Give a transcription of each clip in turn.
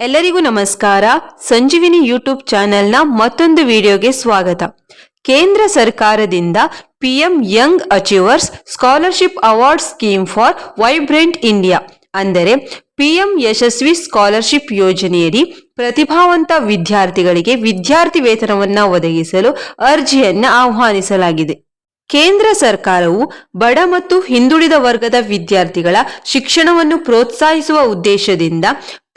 ಎಲ್ಲರಿಗೂ ನಮಸ್ಕಾರ. ಸಂಜೀವಿನಿ ಯೂಟ್ಯೂಬ್ ಚಾನೆಲ್ನ ಮತ್ತೊಂದು ವಿಡಿಯೋಗೆ ಸ್ವಾಗತ. ಕೇಂದ್ರ ಸರ್ಕಾರದಿಂದ PM young achievers scholarship award scheme for vibrant India, ಅಂದರೆ ಪಿಎಂ ಯಶಸ್ವಿ ಸ್ಕಾಲರ್ಶಿಪ್ ಯೋಜನೆಯಡಿ ಪ್ರತಿಭಾವಂತ ವಿದ್ಯಾರ್ಥಿಗಳಿಗೆ ವಿದ್ಯಾರ್ಥಿ ವೇತನವನ್ನು ಒದಗಿಸಲು ಅರ್ಜಿಯನ್ನ ಆಹ್ವಾನಿಸಲಾಗಿದೆ. ಕೇಂದ್ರ ಸರ್ಕಾರವು ಬಡ ಮತ್ತು ಹಿಂದುಳಿದ ವರ್ಗದ ವಿದ್ಯಾರ್ಥಿಗಳ ಶಿಕ್ಷಣವನ್ನು ಪ್ರೋತ್ಸಾಹಿಸುವ ಉದ್ದೇಶದಿಂದ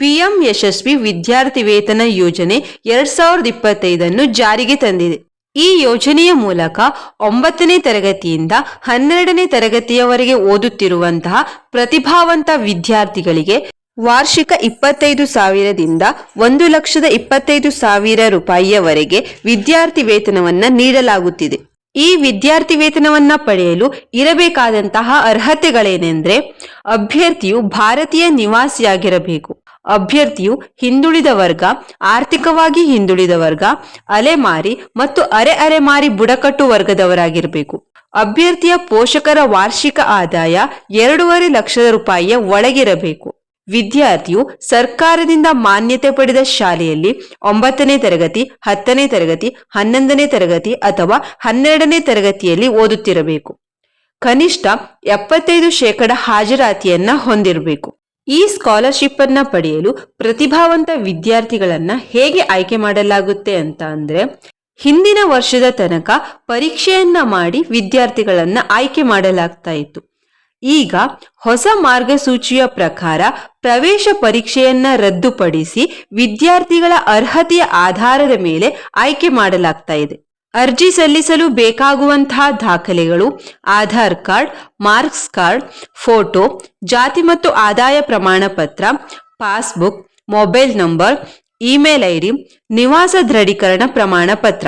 ಪಿಎಂ ಯಶಸ್ವಿ ವಿದ್ಯಾರ್ಥಿ ವೇತನ ಯೋಜನೆ ಎರಡ್ ಸಾವಿರದ ಇಪ್ಪತ್ತೈದನ್ನು ಜಾರಿಗೆ ತಂದಿದೆ. ಈ ಯೋಜನೆಯ ಮೂಲಕ ಒಂಬತ್ತನೇ ತರಗತಿಯಿಂದ ಹನ್ನೆರಡನೇ ತರಗತಿಯವರೆಗೆ ಓದುತ್ತಿರುವಂತಹ ಪ್ರತಿಭಾವಂತ ವಿದ್ಯಾರ್ಥಿಗಳಿಗೆ ವಾರ್ಷಿಕ ಇಪ್ಪತ್ತೈದು ಸಾವಿರದಿಂದ ಒಂದು ಲಕ್ಷದ ಇಪ್ಪತ್ತೈದು ಸಾವಿರ ರೂಪಾಯಿಯವರೆಗೆ ವಿದ್ಯಾರ್ಥಿ ವೇತನವನ್ನು ನೀಡಲಾಗುತ್ತಿದೆ. ಈ ವಿದ್ಯಾರ್ಥಿ ವೇತನವನ್ನ ಪಡೆಯಲು ಇರಬೇಕಾದಂತಹ ಅರ್ಹತೆಗಳೇನೆಂದ್ರೆ ಅಭ್ಯರ್ಥಿಯು ಭಾರತೀಯ ನಿವಾಸಿಯಾಗಿರಬೇಕು. ಅಭ್ಯರ್ಥಿಯು ಹಿಂದುಳಿದ ವರ್ಗ, ಆರ್ಥಿಕವಾಗಿ ಹಿಂದುಳಿದ ವರ್ಗ, ಅಲೆಮಾರಿ ಮತ್ತು ಅರೆ ಅರೆಮಾರಿ ಬುಡಕಟ್ಟು ವರ್ಗದವರಾಗಿರಬೇಕು. ಅಭ್ಯರ್ಥಿಯ ಪೋಷಕರ ವಾರ್ಷಿಕ ಆದಾಯ ಎರಡೂವರೆ ಲಕ್ಷದ ರೂಪಾಯಿಯ ಒಳಗಿರಬೇಕು. ವಿದ್ಯಾರ್ಥಿಯು ಸರ್ಕಾರದಿಂದ ಮಾನ್ಯತೆ ಪಡೆದ ಶಾಲೆಯಲ್ಲಿ ಒಂಬತ್ತನೇ ತರಗತಿ, ಹತ್ತನೇ ತರಗತಿ, ಹನ್ನೊಂದನೇ ತರಗತಿ ಅಥವಾ ಹನ್ನೆರಡನೇ ತರಗತಿಯಲ್ಲಿ ಓದುತ್ತಿರಬೇಕು. ಕನಿಷ್ಠ ಎಪ್ಪತ್ತೈದು ಶೇಕಡ ಹಾಜರಾತಿಯನ್ನ ಹೊಂದಿರಬೇಕು. ಈ ಸ್ಕಾಲರ್ಶಿಪ್ ಅನ್ನ ಪಡೆಯಲು ಪ್ರತಿಭಾವಂತ ವಿದ್ಯಾರ್ಥಿಗಳನ್ನ ಹೇಗೆ ಆಯ್ಕೆ ಮಾಡಲಾಗುತ್ತೆ ಅಂತ ಅಂದ್ರೆ, ಹಿಂದಿನ ವರ್ಷದ ತನಕ ಪರೀಕ್ಷೆಯನ್ನ ಮಾಡಿ ವಿದ್ಯಾರ್ಥಿಗಳನ್ನ ಆಯ್ಕೆ ಮಾಡಲಾಗ್ತಾ ಇತ್ತು. ಈಗ ಹೊಸ ಮಾರ್ಗಸೂಚಿಯ ಪ್ರಕಾರ ಪ್ರವೇಶ ಪರೀಕ್ಷೆಯನ್ನ ರದ್ದುಪಡಿಸಿ ವಿದ್ಯಾರ್ಥಿಗಳ ಅರ್ಹತೆಯ ಆಧಾರದ ಮೇಲೆ ಆಯ್ಕೆ ಮಾಡಲಾಗ್ತಾ ಇದೆ. ಅರ್ಜಿ ಸಲ್ಲಿಸಲು ಬೇಕಾಗುವಂತಹ ದಾಖಲೆಗಳು, Aadhaar card, marks card, photo, ಜಾತಿ ಮತ್ತು ಆದಾಯ ಪ್ರಮಾಣ ಪತ್ರ passbook, mobile number, email ID, ನಿವಾಸ ದೃಢೀಕರಣ ಪ್ರಮಾಣ ಪತ್ರ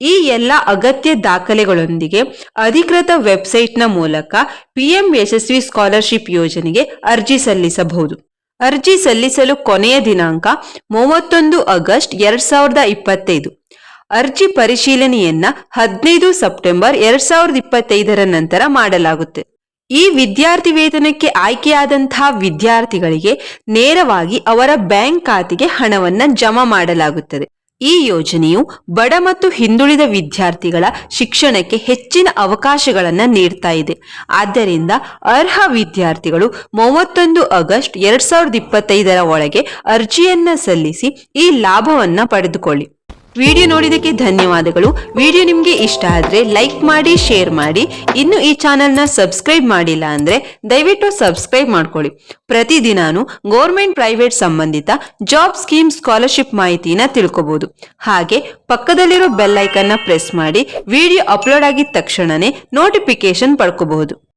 ಈ ಎಲ್ಲ ಅಗತ್ಯ ದಾಖಲೆಗಳೊಂದಿಗೆ ಅಧಿಕೃತ ವೆಬ್ಸೈಟ್ನ ಮೂಲಕ ಪಿಎಂ ಯಶಸ್ವಿ ಸ್ಕಾಲರ್ಶಿಪ್ ಯೋಜನೆಗೆ ಅರ್ಜಿ ಸಲ್ಲಿಸಬಹುದು. ಅರ್ಜಿ ಸಲ್ಲಿಸಲು ಕೊನೆಯ ದಿನಾಂಕ ಮೂವತ್ತೊಂದು ಆಗಸ್ಟ್ ಎರಡ್ ಸಾವಿರದ ಇಪ್ಪತ್ತೈದು. ಅರ್ಜಿ ಪರಿಶೀಲನೆಯನ್ನ ಹದಿನೈದು ಸೆಪ್ಟೆಂಬರ್ ಎರಡ್ ಸಾವಿರದ ಇಪ್ಪತ್ತೈದರ ನಂತರ ಮಾಡಲಾಗುತ್ತೆ. ಈ ವಿದ್ಯಾರ್ಥಿ ವೇತನಕ್ಕೆ ಆಯ್ಕೆಯಾದಂತಹ ವಿದ್ಯಾರ್ಥಿಗಳಿಗೆ ನೇರವಾಗಿ ಅವರ ಬ್ಯಾಂಕ್ ಖಾತೆಗೆ ಹಣವನ್ನು ಜಮಾ ಮಾಡಲಾಗುತ್ತದೆ. ಈ ಯೋಜನೆಯು ಬಡ ಮತ್ತು ಹಿಂದುಳಿದ ವಿದ್ಯಾರ್ಥಿಗಳ ಶಿಕ್ಷಣಕ್ಕೆ ಹೆಚ್ಚಿನ ಅವಕಾಶಗಳನ್ನು ನೀಡ್ತಾ ಇದೆ. ಆದ್ದರಿಂದ ಅರ್ಹ ವಿದ್ಯಾರ್ಥಿಗಳು ಮೂವತ್ತೊಂದು ಆಗಸ್ಟ್ ಎರಡ್ ಸಾವಿರದ ಇಪ್ಪತ್ತೈದರ ಒಳಗೆ ಅರ್ಜಿಯನ್ನ ಸಲ್ಲಿಸಿ ಈ ಲಾಭವನ್ನು ಪಡೆದುಕೊಳ್ಳಿ. ವಿಡಿಯೋ ನೋಡಿದಕ್ಕೆ ಧನ್ಯವಾದಗಳು. ವಿಡಿಯೋ ನಿಮಗೆ ಇಷ್ಟ ಆದರೆ ಲೈಕ್ ಮಾಡಿ, ಶೇರ್ ಮಾಡಿ. ಇನ್ನು ಈ ಚಾನೆಲ್ನ ಸಬ್ಸ್ಕ್ರೈಬ್ ಮಾಡಿಲ್ಲ ಅಂದರೆ ದಯವಿಟ್ಟು ಸಬ್ಸ್ಕ್ರೈಬ್ ಮಾಡ್ಕೊಳ್ಳಿ. ಪ್ರತಿದಿನಾನು ಗೌರ್ಮೆಂಟ್ ಪ್ರೈವೇಟ್ ಸಂಬಂಧಿತ ಜಾಬ್ ಸ್ಕೀಮ್ ಸ್ಕಾಲರ್ಶಿಪ್ ಮಾಹಿತಿನ ತಿಳ್ಕೊಬೋದು. ಹಾಗೆ ಪಕ್ಕದಲ್ಲಿರೋ ಬೆಲ್ ಐಕನ್ನ ಪ್ರೆಸ್ ಮಾಡಿ, ವಿಡಿಯೋ ಅಪ್ಲೋಡ್ ಆಗಿದ ತಕ್ಷಣವೇ ನೋಟಿಫಿಕೇಶನ್ ಪಡ್ಕೋಬಹುದು.